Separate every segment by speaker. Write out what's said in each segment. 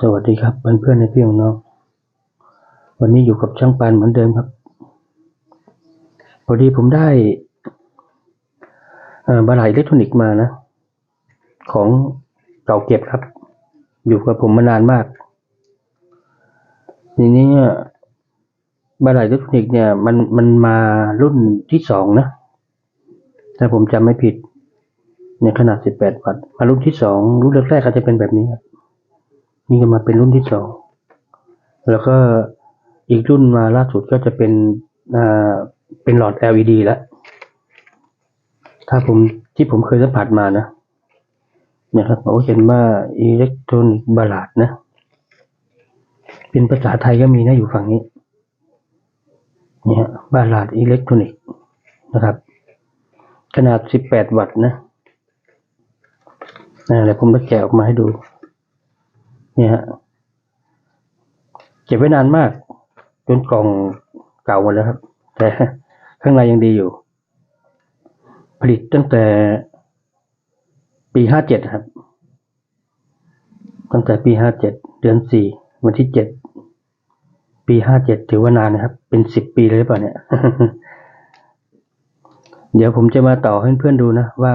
Speaker 1: สวัสดีครับเพื่อนเพื่อนในพี่ของน้องวันนี้อยู่กับช่างปานเหมือนเดิมครับ พอดีผมได้บาลายอิเล็กทรอนิกส์มานะ ของเก่าเก็บครับ อยู่กับผมมานานมากทีนี้บาลายอิเล็กทรอนิกส์เนี่ยมันมันมารุ่นที่สองนะถ้าผมจำไม่ผิด เนี่ยขนาด 18 วัตต์มารุ่นที่สองรุ่นแรกๆก็จะเป็นแบบนี้ครับ นี่ก็มาเป็นรุ่นที่สอง แล้วก็อีกรุ่นมาล่าสุดก็จะเป็นอ่าเป็นหลอด LED แล้ว ถ้าผมที่ผมเคยสัมผัสมานะเนี่ยครับเขาเขียนว่าอิเล็กทรอนิกส์บาลาดนะ เป็นภาษาไทยก็มีนะอยู่ฝั่งนี้ เนี่ยบาลาดอิเล็กทรอนิกส์นะครับ ขนาด 18 วัตต์นะนะเดี๋ยวผมจะแกะออกมาให้ดู นี่ยฮะเก็บไว้นานมาก จนกล่องเก่าหมดแล้วครับ แต่ข้างในยังดีอยู่ ผลิตตั้งแต่ปีห้าเจ็ดครับ ตั้งแต่ปีห้าเจ็ดเดือนสี่วันที่เจ็ดปีห้าเจ็ดถือว่านานนะครับ เป็นสิบปีเลยหรือเปล่าเนี่ย เดี๋ยวผมจะมาต่อให้เพื่อนดูนะว่า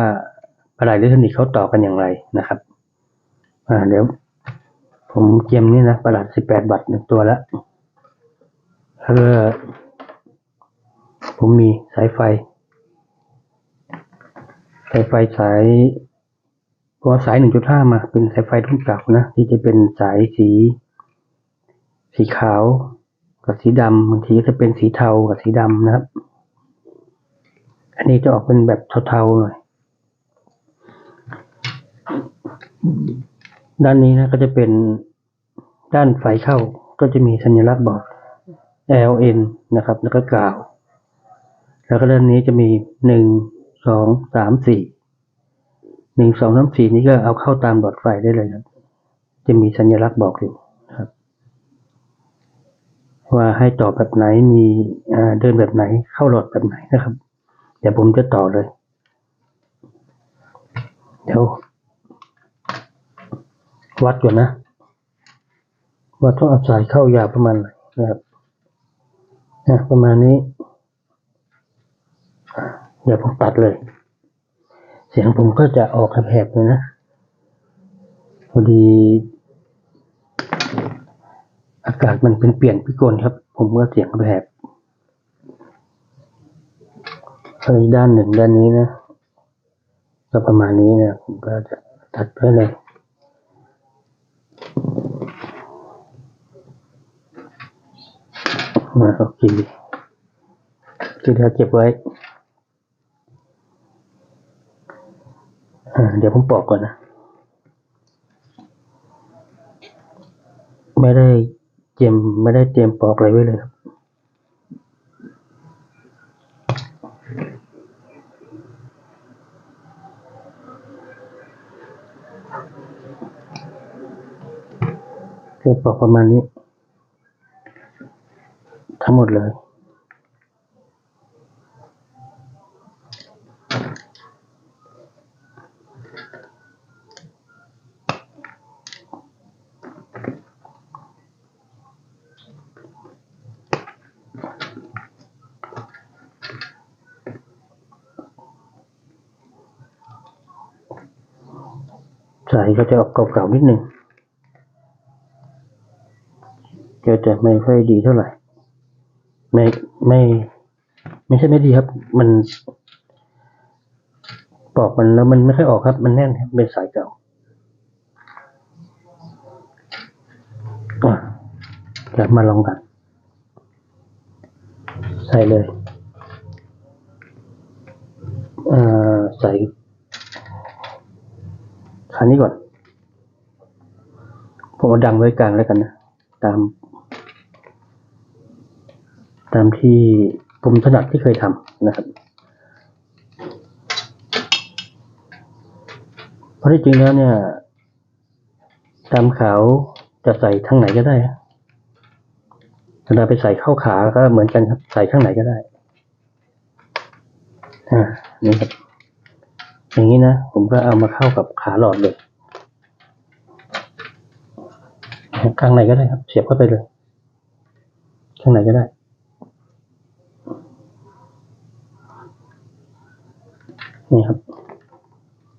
Speaker 1: อะไรอิเล็กทรอนิกส์เขาต่อกันอย่างไรนะครับ อ่า เดี๋ยว ผมเกียมนี่นะประหลาดสิบแปดบัตรหนึ่งตัวแล้วแล้วก็ผมมีสายไฟ สายไฟสายพอสายหนึ่งจุดห้ามา เป็นสายไฟรุ่นเก่านะ ที่จะเป็นสายสี สีขาวกับสีดำบางทีก็จะเป็นสีเทากับสีดำนะครับ อันนี้จะออกเป็นแบบเทาๆหน่อย ด้านนี้นะก็จะเป็นด้านไฟเข้าก็จะมีสัญลักษณ์บอก LN นะครับ แล้วก็กล่าว แล้วก็ด้านนี้จะมีหนึ่งสองสามสี่หนึ่งสองสามสี่นี้ก็เอาเข้าตามหลอดไฟได้เลยครับ จะมีสัญลักษณ์บอกอยู่นะครับ ว่าให้ต่อแบบไหนมีเดินแบบไหนเข้าหลอดแบบไหนนะครับ เดี๋ยวผมจะต่อเลย เดี๋ยว วัดก่อนนะว่าต้องเอาสายเข้ายาวประมาณไหนนะครับนะประมาณนี้อะเดี๋ยวผมตัดเลย เสียงผมก็จะออกแหบๆเลยนะ พอดี อากาศมันเป็นเปลี่ยนพิกลครับ ผมก็เสียงแหบเอ้ยด้านหนึ่งด้านนี้นะ ก็ประมาณนี้นะ ผมก็จะตัดไปเลย มาโอเคคือเดี๋ยวเก็บไว้ เดี๋ยวผมปอกก่อนนะ ไม่ได้เตรียมไม่ได้เตรียมปอกอะไรไว้เลยครับคือปอกประมาณนี้ ทั้งหมดเลยสายก็จะออกเก่าๆนิดนึงก็จะ ไม่ ไม่ใช่ไม่ดีครับ มันปอกมันแล้วมันไม่ค่อยออกครับ มันแน่นครับเป็นสายเก่าเดี๋ยวมาลองกัน ใส่เลยเอ่าใส่คันนี้ก่อน ผมเอาดังไว้กลางแล้วกันนะ ตาม ตามที่ผมถนัดที่เคยทำนะครับเพราะที่จริงแล้วเนี่ยตามขาวจะใส่ทั้งไหนก็ได้เวลาไปใส่เข้าขาก็เหมือนกันครับใส่ข้างไหนก็ได้อ่านี่ครับอย่างนี้นะผมก็เอามาเข้ากับขาหลอดเลยข้างในก็ได้ครับ เสียบเข้าไปเลย ข้างในก็ได้ นี่ครับ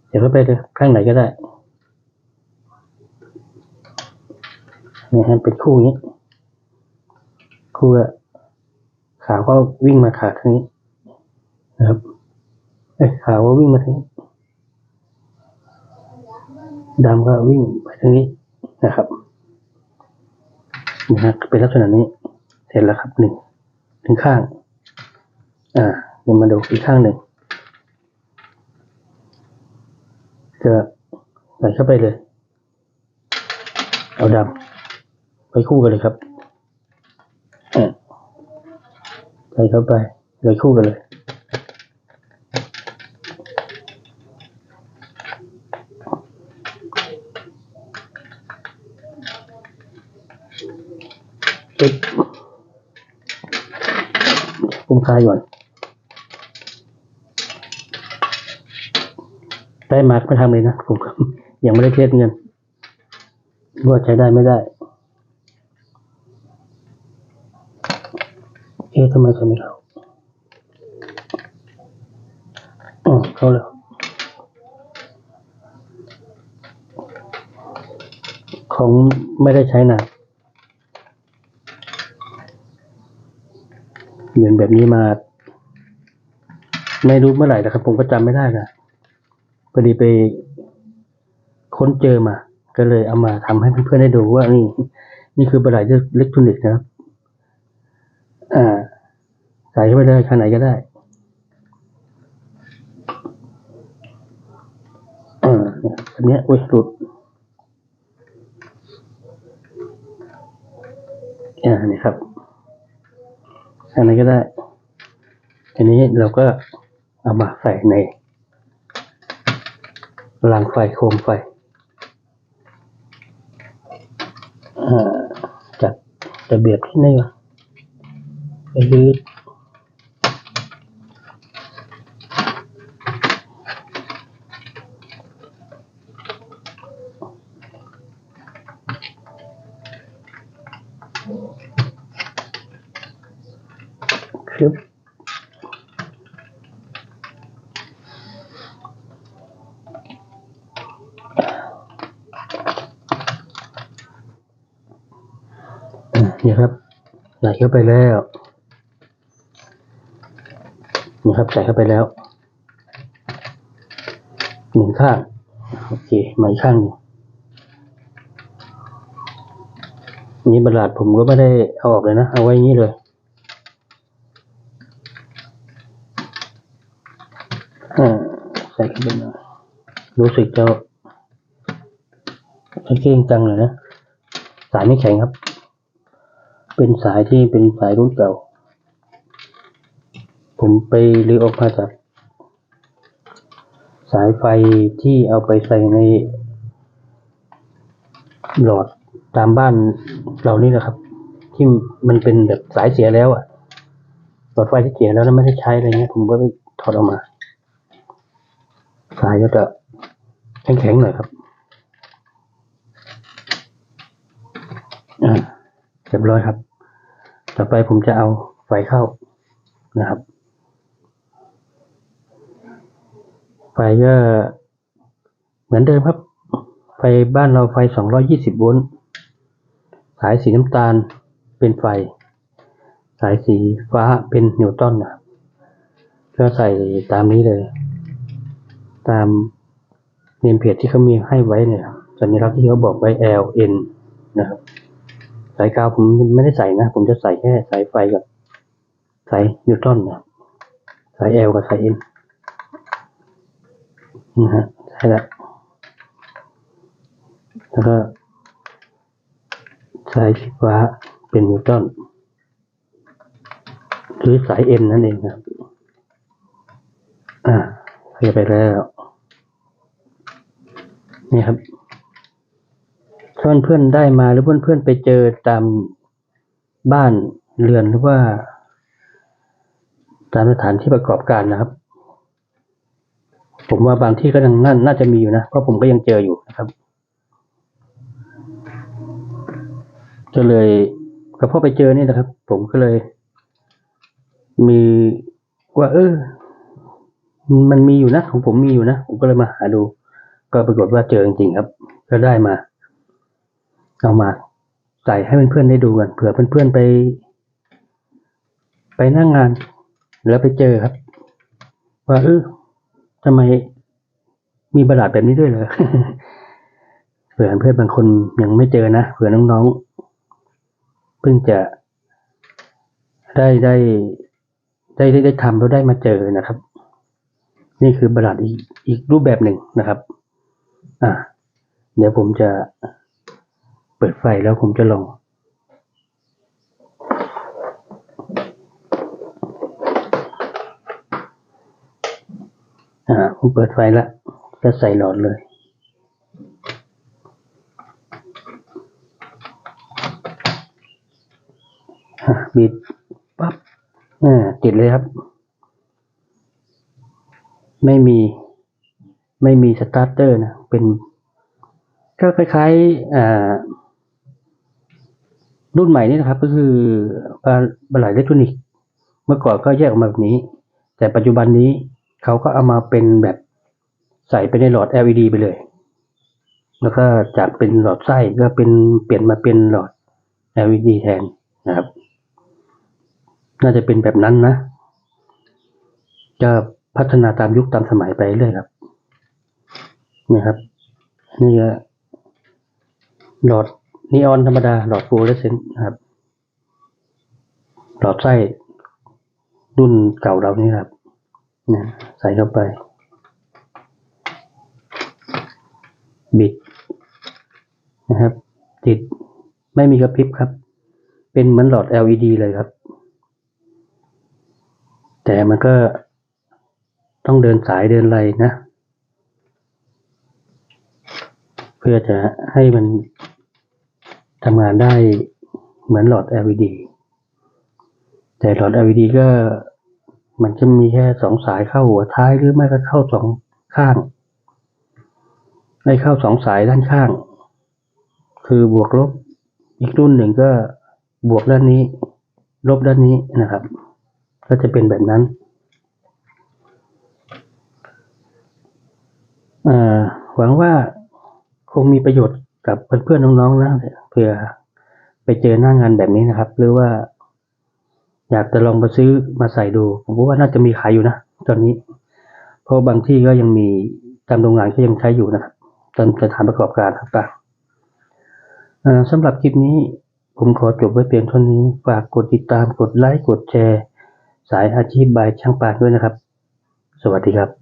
Speaker 1: เสียบเข้าไปเลยข้างไหนก็ได้ นี่ฮะเป็นคู่นี้ คู่ขาวก็วิ่งมาขาทางนี้นะครับเอ้ขาวก็วิ่งมาทางนี้ดำก็วิ่งไปทางนี้นะครับนะฮะเป็นลักษณะนี้ เสร็จแล้วครับหนึ่งถึงข้าง อ่าเดี๋ยวมาดูอีกข้างหนึ่ง จะใส่เข้าไปเลย เอาดำไปคู่กันเลยครับใส่เข้าไปเลยคู่กันเลยตึ๊บคุมคายก่อน ได้มาไม่ทำเลยนะผมยังไม่ได้เทสเงินว่าใช้ได้ไม่ได้เอ๊ะทำไมใช้ไม่เข้าอ๋อเข้าแล้วของไม่ได้ใช้นานเงินแบบนี้มา ไม่รู้เมื่อไหร่นะครับ ผมก็จำไม่ได้นะ พอดีไปค้นเจอมา ก็เลยเอามาทำให้เพื่อนๆได้ดูว่านี่ นี่คือบันไดอิเล็กทรอนิกส์นะครับอ่าใส่เข้าไปเลยข้างไหนก็ได้อ่าเนี่ยแบบเนี้อุ้ยหลุดอ่านี่ครับอันไหนก็ได้ ทีนี้เราก็เอามาใส่ใน รางไฟโคมไฟอ่าจัดระเบียบที่นี่วะไปยืดคลิป อะนี่ครับ ใส่เข้าไปแล้วนี่ครับใส่เข้าไปแล้วหนึ่งข้างโอเคมาอีกข้างหนึงนี่บรรลาดผมก็ไม่ได้เอาออกเลยนะ เอาไว้อย่างนี้เลยอ่าใส่เข้าไปหน่อยรู้สึกจะเก่งจังเลยนะ สายไม่แข็งครับ เป็นสายที่เป็นสายรุ่นเก่า ผมไปรื้อออกมาจาก สายไฟที่เอาไปใส่ใน หลอดตามบ้านเรานี่แหละครับ ที่มันเป็นแบบสายเสียแล้วอะหลอดไฟที่เสียแล้วแล้วไม่ได้ใช้อะไรเงี้ย ผมก็ไปถอดออกมา สายก็จะแข็งๆหน่อยครับ อ่า เรียบร้อยครับ ต่อไปผมจะเอาไฟเข้านะครับ ไฟก็เหมือนเดิมครับ ไฟบ้านเราไฟ 220 โวลต์สายสีน้ำตาลเป็นไฟ สายสีฟ้าเป็นนิวตันนะก็ใส่ตามนี้เลย ตามเนมเพจที่เขามีให้ไว้เนี่ยสัญลักษณ์ที่เขาบอกไว้ L N นะครับายกาวผมไม่ได้ใส่นะ ผมจะใส่แค่สายไฟกับสายนิวตันนะสาย L กับสาย N นะฮะใช่แล้วแล้วก็สายสีฟ้าเป็นนิวตันหรือสาย N นั่นเองครับอ่าใส่ไปแล้วนี่ครับ ถ้าเพื่อนได้มาหรือเพื่อนๆไปเจอตามบ้านเรือนหรือว่า ตามสถานที่ประกอบการนะครับ ผมว่าบางที่ก็ยังน่าน่าจะมีอยู่นะเพราะผมก็ยังเจออยู่นะครับก็เลยก็พอไปเจอนี่นะครับ ผมก็เลย มีว่า เออ มันมีอยู่นะของผมมีอยู่นะผมก็เลยมาหาดู ก็ปรากฏว่าเจอจริงๆครับ ก็ได้มา เอามาใส่ให้เพื่อนๆได้ดูกันเผื่อเพื่อนๆไป ไปนั่งงาน แล้วไปเจอครับ ว่าเออทำไมมีประหลาดแบบนี้ด้วยเหรอเผื่อเพื่อนบางคนยังไม่เจอนะเผื่อน้องๆเพิ่งจะได้ได้ได้ได้ได้ทำแล้วได้มาเจอนะครับ นี่คือประหลาดอีกอีกรูปแบบหนึ่งนะครับ อ่า เดี๋ยวผมจะ เปิดไฟแล้วผมจะลองอ่าผมเปิดไฟแล้วจะใส่หลอดเลยอะบิดปั๊บอ่าติดเลยครับ ไม่มีไม่มีสตาร์เตอร์นะ เป็นก็คล้ายๆอ่า รุ่นใหม่นี่นะครับก็คือบาบาลายอิเล็กทรอนิกส์เมื่อก่อนก็แยกออกมาแบบนี้ แต่ปัจจุบันนี้เขาก็เอามาเป็นแบบใส่ไปในหลอด LED ไปเลย แล้วก็จากเป็นหลอดไส้ก็เป็นเปลี่ยนมาเป็นหลอด LED แทนนะครับ น่าจะเป็นแบบนั้นนะจะพัฒนาตามยุคตามสมัยไปเรื่อยครับนี่ครับ นี่ก็หลอด นีออนธรรมดา หลอดฟลูออเรสเซนต์ครับ หลอดไส้รุ่นเก่าเรานี่ครับนะใส่เข้าไป บิดนะครับ ติดไม่มีกระพริบครับ เป็นเหมือนหลอด LED เลยครับ แต่มันก็ต้องเดินสายเดินไรนะ เพื่อจะให้มัน ทำงานได้เหมือนหลอด LED แต่หลอด LED ก็มันจะมีแค่สองสายเข้าหัวท้ายหรือไม่ก็เข้าสองข้าง ไม่เข้าสองสายด้านข้าง คือบวกลบอีกรุ่นหนึ่งก็บวกด้านนี้ ลบด้านนี้นะครับ ก็จะเป็นแบบนั้นหวังว่าคงมีประโยชน์ กับเพื่อนๆน้องๆนะเผื่อไปเจอหน้างานแบบนี้นะครับ หรือว่า อยากจะลองมาซื้อมาใส่ดู ผมว่าน่าจะมีขายอยู่นะตอนนี้ เพราะบางที่ก็ยังมีตามโรงงานก็ยังใช้อยู่นะครับตามสถานประกอบการต่างๆอ่าสำหรับคลิปนี้ผมขอจบไว้เพียงเท่านี้ ฝากกดติดตาม กดไลค์ กดแชร์ สายอาชีพบายช่างปากด้วยนะครับ สวัสดีครับ